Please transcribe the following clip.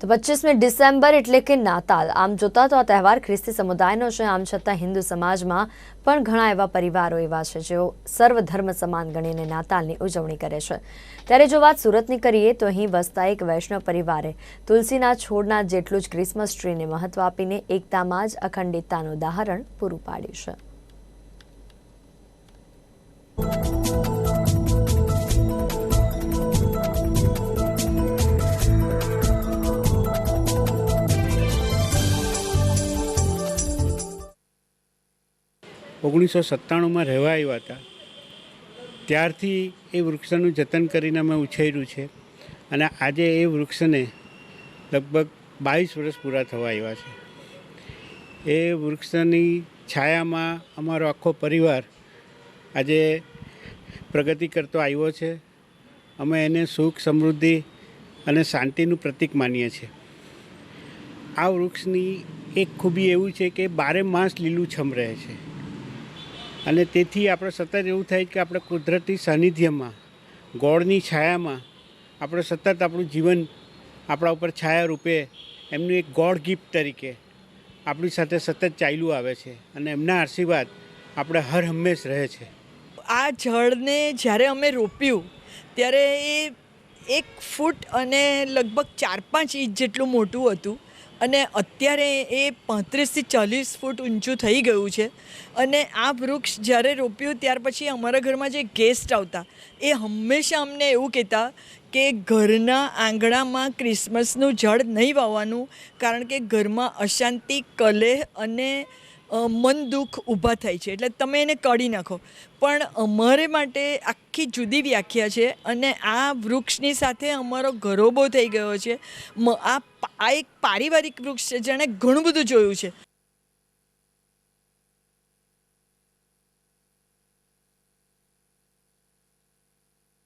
તો પચીસમી ડિસેમ્બર એટલે કે નાતાલ. આમ જોતા તો આ તહેવાર ખ્રિસ્તી સમુદાયનો છે, આમ છતાં હિન્દુ સમાજમાં પણ ઘણા એવા પરિવારો એવા છે, જેઓ સર્વધર્મ સમાન ગણીને નાતાલની ઉજવણી કરે છે. ત્યારે જો વાત સુરતની કરીએ, તો અહીં વસતા એક વૈષ્ણવ પરિવારે તુલસીના છોડના જેટલું જ ક્રિસમસ ટ્રીને મહત્વ આપીને એકતામાં જ અખંડિતતાનું ઉદાહરણ પૂરું પાડ્યું છે. ઓગણીસો સત્તાણુંમાં રહેવા આવ્યા હતા. ત્યારથી એ વૃક્ષનું જતન કરીને અમે ઉછેર્યું છે અને આજે એ વૃક્ષને લગભગ બાવીસ વર્ષ પૂરા થવા આવ્યા છે. એ વૃક્ષની છાયામાં અમારો આખો પરિવાર આજે પ્રગતિ કરતો આવ્યો છે. અમે એને સુખ, સમૃદ્ધિ અને શાંતિનું પ્રતીક માનીએ છીએ. આ વૃક્ષની એક ખૂબી એવું છે કે બારે માસ લીલુંછમ રહે છે. અને તેથી આપણે સતત એવું થાય કે આપણે કુદરતી સાનિધ્યમાં, ગોળની છાયામાં, આપણે સતત આપણું જીવન આપણા ઉપર છાયા રૂપે એમનું એક ગોડ ગિફ્ટ તરીકે આપણી સાથે સતત ચાલ્યું આવે છે અને એમના આશીર્વાદ આપણે હર હંમેશ રહે છે. આ જળને જ્યારે અમે રોપ્યું, ત્યારે એ એક ફૂટ અને લગભગ ચાર પાંચ ઇંચ જેટલું મોટું હતું. અને અત્યારે એ પાંત્રીસથી ચાલીસ ફૂટ ઊંચું થઈ ગયું છે. અને આ વૃક્ષ જ્યારે રોપ્યું ત્યાર પછી અમારા ઘરમાં જે ગેસ્ટ આવતા, એ હંમેશા અમને એવું કહેતા કે ઘરના આંગણામાં ક્રિસમસનું ઝાડ નહીં વાવવાનું, કારણ કે ઘરમાં અશાંતિ, કલેહ અને મન દુઃખ ઊભા થાય છે. એટલે તમે એને કાઢી નાખો. પણ અમારે માટે આખી જુદી વ્યાખ્યા છે અને આ વૃક્ષની સાથે અમારો ઘરોબો થઈ ગયો છે. આ આ એક પારિવારિક વૃક્ષ છે જેણે ઘણું બધું જોયું છે.